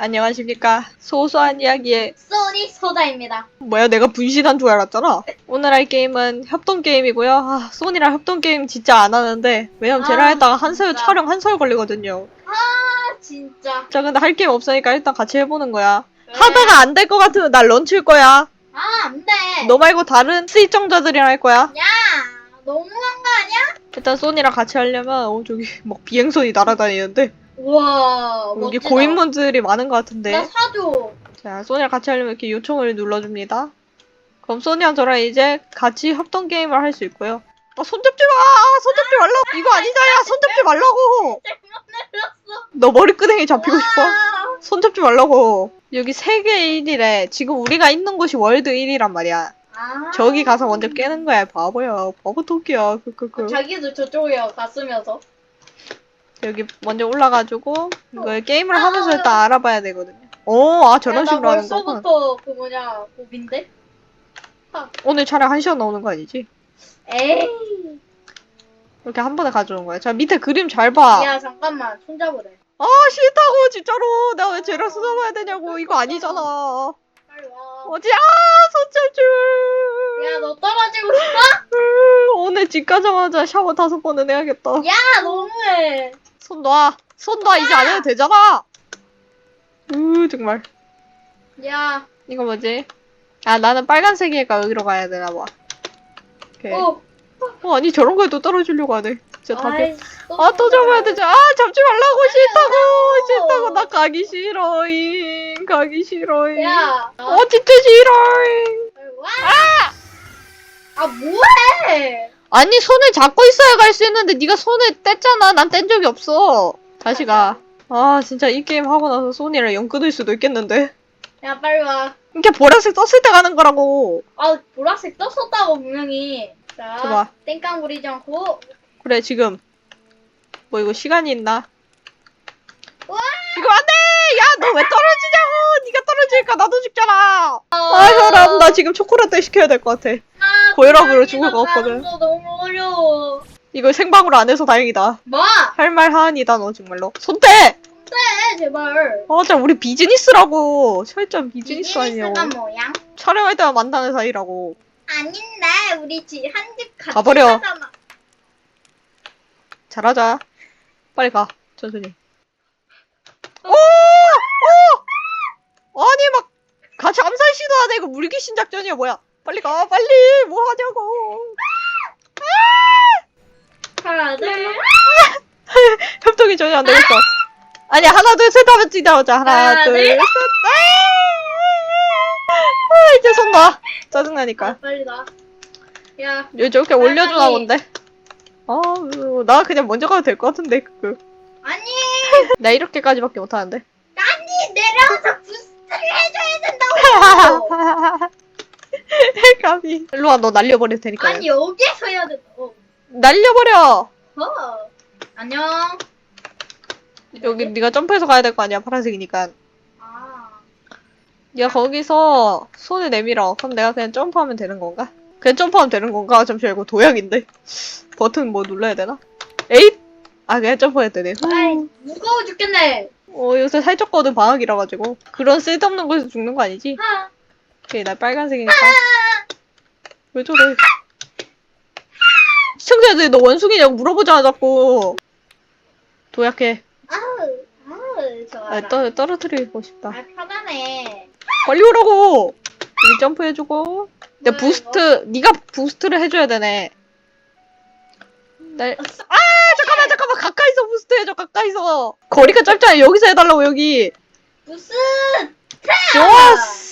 안녕하십니까. 소소한 이야기에 소니 소다입니다. 뭐야 내가 분신한 줄 알았잖아. 오늘 할 게임은 협동 게임이고요. 아, 소니랑 협동 게임 진짜 안 하는데 왜냐면 쟤랑 아, 했다가 진짜. 촬영 한설 걸리거든요. 아 진짜. 자 근데 할 게임 없으니까 일단 같이 해보는 거야. 그래. 하다가 안 될 것 같으면 날 런칠 거야. 아 안돼. 너 말고 다른 시청자들이랑 할 거야. 야 너무한 거 아니야? 일단 소니랑 같이 하려면 어 저기 막 비행선이 날아다니는데 우와 여기 멋지다. 고인물들이 많은 것 같은데. 나 사줘. 자, 소니랑 같이 하려면 이렇게 요청을 눌러줍니다. 그럼 소니랑 저랑 이제 같이 협동 게임을 할 수 있고요. 아, 손잡지 마! 아, 손잡지 말라고! 이거 아니잖아! 손잡지 말라고! 잘못 너 머리끄댕이 잡히고. 싶어? 와. 손잡지 말라고! 여기 세계 1위래. 지금 우리가 있는 곳이 월드 1위란 말이야. 아. 저기 가서 먼저 깨는 거야, 바보야. 바보 토끼야. 그, 그, 그. 자기도 저쪽에 갔으면서. 여기 먼저 올라가지고, 이걸 게임을 아. 하면서 일단 알아봐야 되거든요. 오, 아, 저런 야, 나 식으로 하는 거구나. 벌써부터 그 뭐냐 고빈데? 오늘 촬영 1시간 나오는 거 아니지? 에이. 이렇게 한 번에 가져오는 거야. 자, 밑에 그림 잘 봐. 야 잠깐만 손 잡으래. 아, 싫다고, 진짜로. 내가 왜 쟤랑 수다봐야 되냐고. 이거 아니잖아. 빨리 와. 어디야, 손잡주. 야너 떨어지고 싶어? 오늘 집 가자마자 샤워 다섯 번은 해야겠다. 야 너무해. 손 놔. 손 놔. 이제 안 해도 되잖아. 으, 정말. 야. 이거 뭐지? 아, 나는 빨간색이니까 여기로 가야 되나 봐. 오케이. 어, 어. 아니, 저런 거에 또 떨어지려고 하네. 진짜 답이. 아이, 아, 또 잡아야 되지. 아, 잡지 말라고. 싫다고. 싫다고. 나 가기 싫어잉. 가기 싫어잉. 야. 어, 진짜 싫어잉. 와. 아 뭐해? 아니, 손을 잡고 있어야 갈 수 있는데 네가 손을 뗐잖아. 난 뗀 적이 없어. 다시 가. 아, 진짜 이 게임 하고 나서 손이랑 영 끊을 수도 있겠는데. 야 빨리 와. 이렇게 보라색 떴을 때 가는 거라고. 아 보라색 떴었다고 분명히. 자. 좋아. 땡깡 부리지 않고. 그래, 지금. 뭐 이거 시간이 있나? 와. 지금 안 돼! 야, 너 왜 떨어지냐고! 네가 떨어지니까 나도 죽잖아! 아, 아 사람, 나 지금 초콜릿 시켜야 될 것 같아. 고혈압으로 죽을 것 같거든. 거 너무 어려워. 이걸 생방으로 안 해서 다행이다. 뭐? 할 말 하은이다, 너 정말로. 손대! 네 제발. 맞아, 우리 비즈니스라고. 철저한 비즈니스 아니냐고. 비즈니스가 뭐야? 촬영할 때만 만나는 사이라고. 아닌데 우리 집한집 같이 가버려. 살잖아. 잘하자. 빨리 가, 천천히. 오! 오! 아니, 막, 같이 암살 시도하네. 이거 물귀신 작전이야, 뭐야. 빨리 가, 빨리! 뭐 하냐고. 하나 둘. 협동이 전혀 안 되겠어. 아니, 하나, 둘, 셋 하면 뛰자오자. 하나, 하나, 둘, 둘. 셋. 아, 이제 손 놔. 짜증나니까. 아, 빨리 나. 야. 왜 저렇게 올려주나 빨리. 본데? 아, 나 그냥 먼저 가도 될 것 같은데, 그. 아니 나 이렇게까지밖에 못하는데. 아니 내려와서 부스트를 해줘야 된다고. 감히. 일로 와, 너 날려버릴 테니까. 아니 여기에서 해야 된다고. 날려버려! 어. 안녕. 여기 네가 점프해서 가야 될 거 아니야, 파란색이니까. 아. 네가 거기서 손을 내밀어. 그럼 내가 그냥 점프하면 되는 건가? 그냥 점프하면 되는 건가? 잠시만, 이거 도약인데? 버튼 뭐 눌러야 되나? 에잇! 아, 그냥 점프해야 되네. 아이 무거워 죽겠네. 어, 요새 살쪘 거든 방학이라 가지고. 그런 쓸데없는 곳에서 죽는 거 아니지? 아. 오케이, 나 빨간색이니까. 왜 저래? 시청자들이 너 원숭이냐고 물어보잖아, 자꾸. 도약해. 아우 아우 좋아. 아, 떨, 떨어뜨리고 싶다. 아 편하네. 빨리 오라고! 여기 점프해주고. 내 뭐야, 부스트, 네가 부스트를 해줘야 되네. 날, 아! 잠깐만, 잠깐만! 가까이서 부스트 해줘, 가까이서! 거리가 짧잖아, 여기서 해달라고, 여기! 무슨? 좋았어!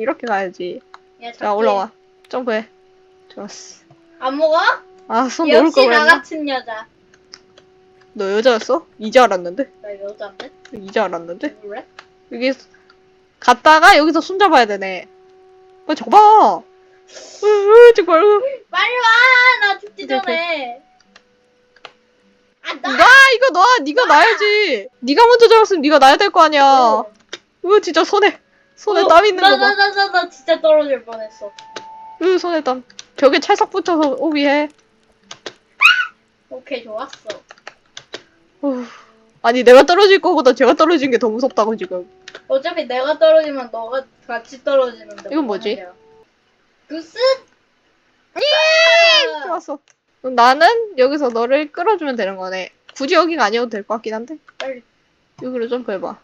이렇게 가야지. 야, 자, 올라와. 점프해. 좋았어. 안 먹어? 아, 손 놓을 역시 걸나 그랬나? 같은 여자. 너 여자였어? 이제 알았는데? 나 여자인데? 이제 알았는데? 그래? 여기, 갔다가 여기서 손 잡아야 되네. 빨리 잡아! 으, 으, 정말. 으. 빨리 와! 나 죽기 오케이, 전에. 아, 나! 놔 이거 놔 네가 놔야지 네가 먼저 잡았으면 네가 놔야 될 거 아니야 으 진짜 손에 손에 어, 땀 있는 나, 거 봐 나, 나, 나, 나 진짜 떨어질 뻔했어. 으 손에 땀 벽에 찰싹 붙여서 오비해 오케이, 좋았어. 후. 아니 내가 떨어질 거보다 제가 떨어진 게 더 무섭다고 지금 어차피 내가 떨어지면 너가 같이 떨어지는데. 이건 뭐지? 구스? 예! 좋았어. 그럼 나는 여기서 너를 끌어주면 되는 거네. 굳이 여기가 아니어도 될 것 같긴 한데. 빨리. 여기로 점프해봐.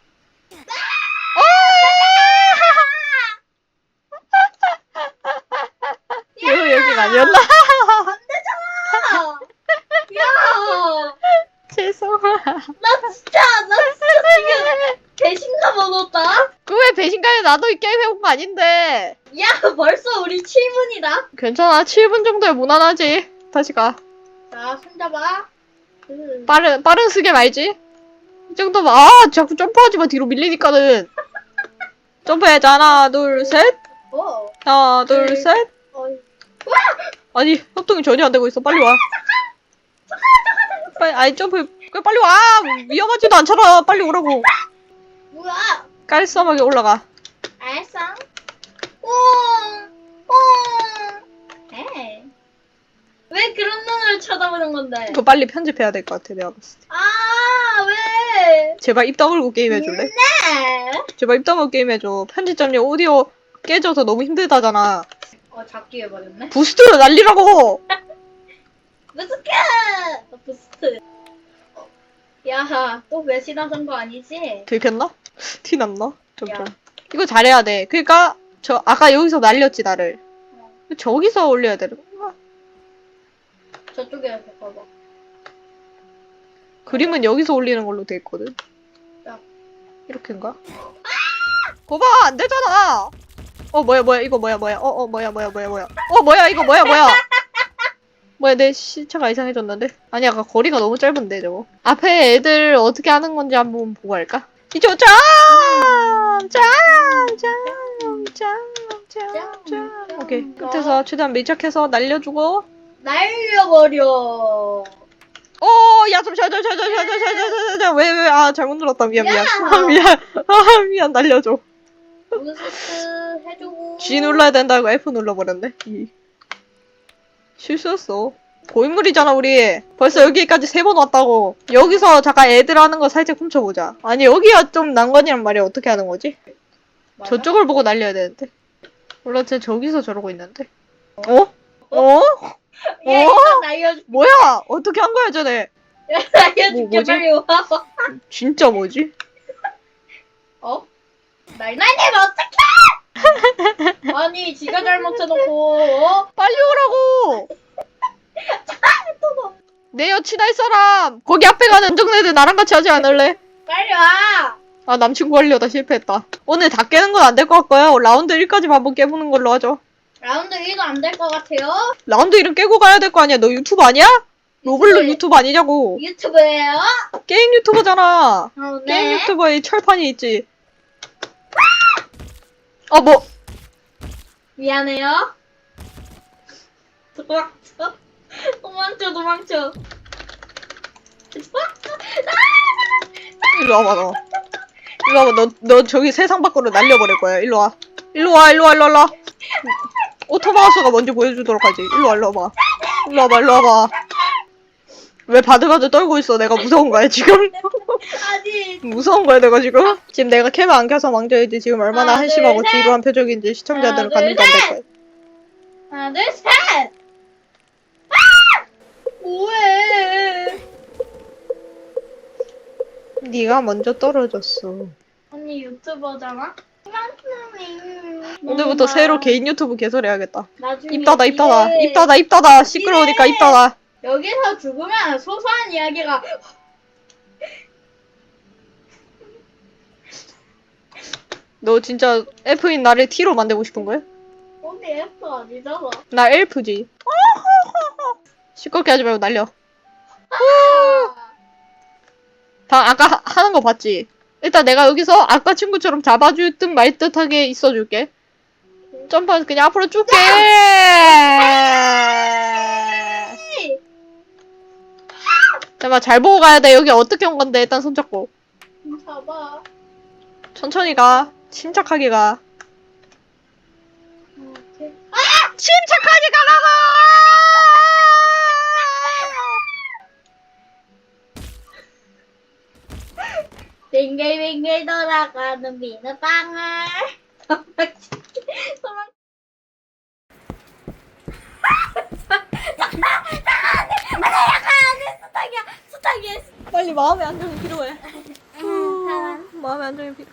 아! 아니었나? 아! 야! 죄송하. 나 진짜, 나 진짜 지금 배신감 얻었다? 그왜 배신감에 나도 이 게임 해본 거 아닌데. 야, 벌써 우리 7분이다. 괜찮아. 7분 정도에 무난하지. 다시 가. 자, 손잡아. 그, 빠른, 빠른 쓰게 말지. 이 정도면, 아, 자꾸 점프하지 마. 뒤로 밀리니까는. 점프해자. 하나, 둘, 셋. 어. 하나, 둘, 셋. 어. 아니, 협동이 전혀 안 되고 있어. 빨리 와. 빨리, 아니, 점프, 그 빨리 와! 위험하지도 않잖아. 빨리 오라고. 뭐야? 깔끔하게 올라가. 알았어. 옹! 옹! 에이. 왜 그런 눈을 쳐다보는 건데? 이거 빨리 편집해야 될 것 같아, 내가 봤을 때. 아, 왜? 제발 입 다물고 게임 해줄래? 네. 제발 입 다물고 게임 해줘. 편집점이 오디오 깨져서 너무 힘들다잖아. 어, 잡기 해버렸네. 부스트를 날리라고! 부스트! 어, 부스트. 어. 야, 또 배신하던 거 아니지? 들켰나? 티 났나? 점점. 야. 이거 잘해야 돼. 그니까, 저, 아까 여기서 날렸지, 나를. 어, 저기서 올려야 되는 거야. 저쪽에 봐봐. 그림은 여기서 올리는 걸로 돼 있거든. 야. 이렇게인가? 거봐! 안 되잖아! 어 뭐야 뭐야 이거 뭐야 뭐야. 어어 어, 뭐야 뭐야 뭐야 뭐야. 어 뭐야 이거 뭐야 뭐야. 뭐야 내 시차가 이상해졌는데? 아니 아까 거리가 너무 짧은데 저거. 앞에 애들 어떻게 하는 건지 한번 보고 할까? 이쪽 짬짬짬짬짬짬 오케이. 끝에서 최대한 밀착해서 날려주고. 날려버려. 어, 야, 잠시만, 잠시만, 잠시만, 잠시만, 잠시만, 왜, 왜, 아, 잘못 눌렀다. 미안, 미안. 아, 미안. 아, 미안, 날려줘. 부스트 해주고. G 눌러야 된다고 F 눌러버렸네. 이. 실수였어. 고인물이잖아, 우리. 벌써 여기까지 세 번 왔다고. 여기서 잠깐 애들 하는 거 살짝 훔쳐보자. 아니, 여기가 좀 난관이란 말이야. 어떻게 하는 거지? 맞아? 저쪽을 보고 날려야 되는데. 몰라, 쟤 저기서 저러고 있는데. 어? 어? 야, 어? 날려줄게. 뭐야? 어떻게 한 거야, 쟤네? 날려줄게. 뭐, 뭐지? 빨리 와. 진짜 뭐지? 어? 날 날리면 어떡해! 아니, 지가 잘못해놓고, 어? 빨리 오라고! 또 내 여친 할 사람! 거기 앞에 가는 정네들 나랑 같이 하지 않을래? 빨리 와! 아 남친구 하려다 실패했다. 오늘 다 깨는 건 안 될 것 같고요. 라운드 1까지 한번 깨보는 걸로 하죠. 라운드 1도 안 될 것 같아요. 라운드 1은 깨고 가야 될 거 아니야. 너 유튜브 아니야? 로블로 네. 유튜브 아니냐고. 유튜브예요? 게임 유튜버잖아. 어, 게임 네. 유튜버에 철판이 있지. 아 뭐? 미안해요. 도망쳐. 도망쳐, 도망쳐. 도망쳐. 일로 와봐 너. 일로 와봐 너. 너 저기 세상 밖으로 날려버릴 거야. 일로 와. 일로 와. 일로 와. 일로 와. 일로 와. 오토마우스가 먼저 보여주도록 하지. 일로 와. 일로 와봐. 일로 와봐. 일로 와봐. 왜 바들바들 떨고 있어? 내가 무서운 거야 지금? 아니, 무서운 거야 내가 지금? 지금 내가 캠을 안 켜서 망정이지 지금 얼마나 하나, 한심하고 둘, 셋. 지루한 표정인지 시청자들은 하나, 둘, 가늠도 안될 셋. 거야. 하나, 둘, 셋! 아! 뭐해? 네가 먼저 떨어졌어. 언니 유튜버잖아? 오늘부터 새로 개인 유튜브 개설해야겠다. 나중에 입 닫아 입 닫아 이래. 입 닫아 입 닫아 시끄러우니까 입 닫아. 여기서 죽으면 소소한 이야기가 너 진짜 F인 나를 T로 만들고 싶은 거야? 어디 F 아니잖아. 나 엘프지. 시끄럽게 하지 말고 날려. 다 아까 하- 하는 거 봤지? 일단 내가 여기서 아까 친구처럼 잡아줄 듯 말 듯하게 있어줄게. 점프하면서 그냥 앞으로 쭉 게. 잠깐만 잘 보고 가야 돼. 여기 어떻게 온 건데 일단 손 잡고. 잡아. 천천히 가. 침착하게 가. 이렇게. 침착하게 가라고! 빙글빙글 돌아가는 비누방울. 도망- 빨리 마음의 안정이 필요해. 사람. 마음의 안정이 필요.